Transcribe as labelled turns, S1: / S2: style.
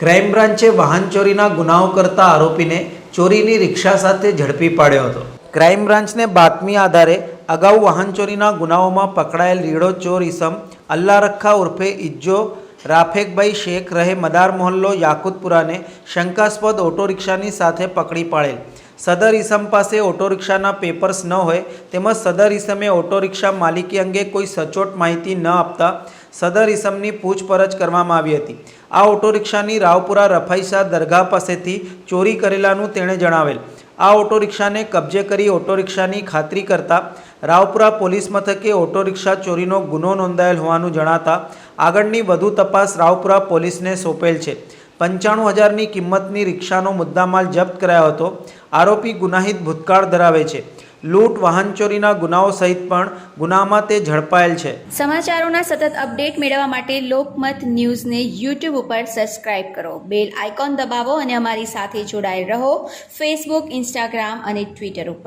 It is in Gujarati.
S1: ક્રાઇમ બ્રાન્ચે વાહન ચોરીના ગુનાઓ કરતા આરોપીને ચોરીની રિક્ષા સાથે ઝડપી પાડ્યો હતો. ક્રાઇમ બ્રાન્ચને બાતમી આધારે અગાઉ વાહન ચોરીના ગુનાઓમાં પકડાયેલ રીડો ચોર ઇસમ અલ્લા રખ્ખા ઉર્ફે ઇજ્જો રાફેકભાઈ શેખ રહે મદાર મોહલ્લો યાકુતપુરાને શંકાસ્પદ ઓટો રિક્ષાની સાથે પકડી પાડેલ. સદર ઇસમ પાસે ઓટો રિક્ષાના પેપર્સ ન હોય તેમજ સદર ઇસમે ઓટો રિક્ષા માલિકી અંગે કોઈ સચોટ માહિતી ન આપતા સદર ઇસમની પૂછપરછ કરવામાં આવી હતી. આ ઓટો રિક્ષાની રાવપુરા રફાઈસા દરગાહ પાસેથી ચોરી કરેલાનું તેણે જણાવેલ. આ ઓટો રિક્ષાને કબજે કરી ઓટો રિક્ષાની ખાતરી કરતા રાવપુરા પોલીસ મથકે ઓટો રિક્ષા ચોરીનો ગુનો નોંધાયેલ હોવાનું જણાતા આગળની વધુ તપાસ રાવપુરા પોલીસને સોંપેલ છે. પંચાણું હજારની કિંમતની રિક્ષાનો મુદ્દામાલ જપ્ત કરાયો હતો. આરોપી ગુનાહિત ભૂતકાળ ધરાવે છે. લૂંટ, વાહન ચોરીના ગુનાઓ સહિત પણ ગુનામાં તે ઝડપાયેલ છે.
S2: સમાચારોના સતત અપડેટ મેળવવા માટે લોકમત ન્યૂઝને યુટ્યુબ ઉપર સબસ્ક્રાઇબ કરો. બેલ આઇકોન દબાવો અને અમારી સાથે જોડાયેલ રહો. ફેસબુક ઇન્સ્ટાગ્રામ અને ટ્વિટર ઉપર.